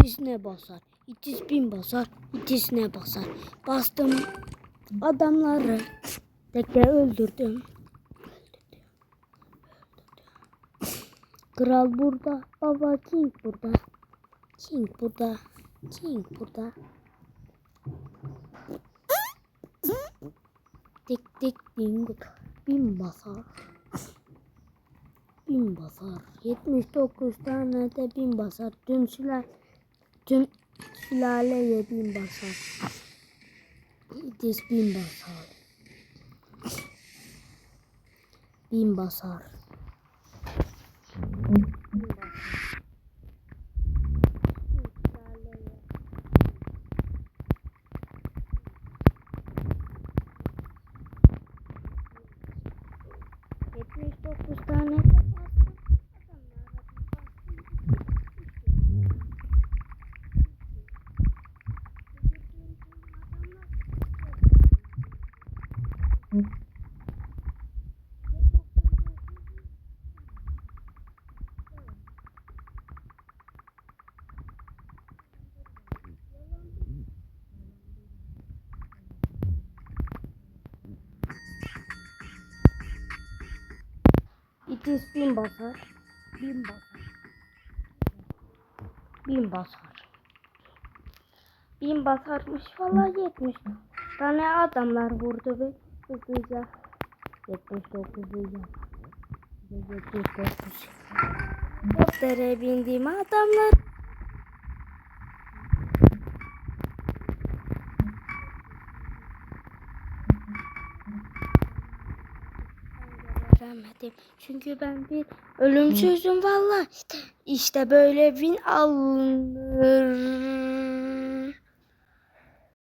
itisine basar. İtis bin basar, itisine basar. Bastım adamları. Tekrar öldürdüm. Kral burada, baba King burada. King burada, King burada. Tek tek bin, bin basar. Bin basar. 79 tane de bin basar. Tüm sülale, tüm sülaleye bin basar. İdiz bin basar. Bin basar. Yetmiş dokuz tane de bastım. Adamlara bir bastım. İtiz bin basar. Bin basar. Bin basar. Bin basarmış vallahi yetmiş. Tane adamlar vurdu ve hızlıca. 79 hızlıca. 79. Helikoptere bindim adamlar. Veremedim. Çünkü ben bir ölümsüzüm valla. İşte böyle bin alınır.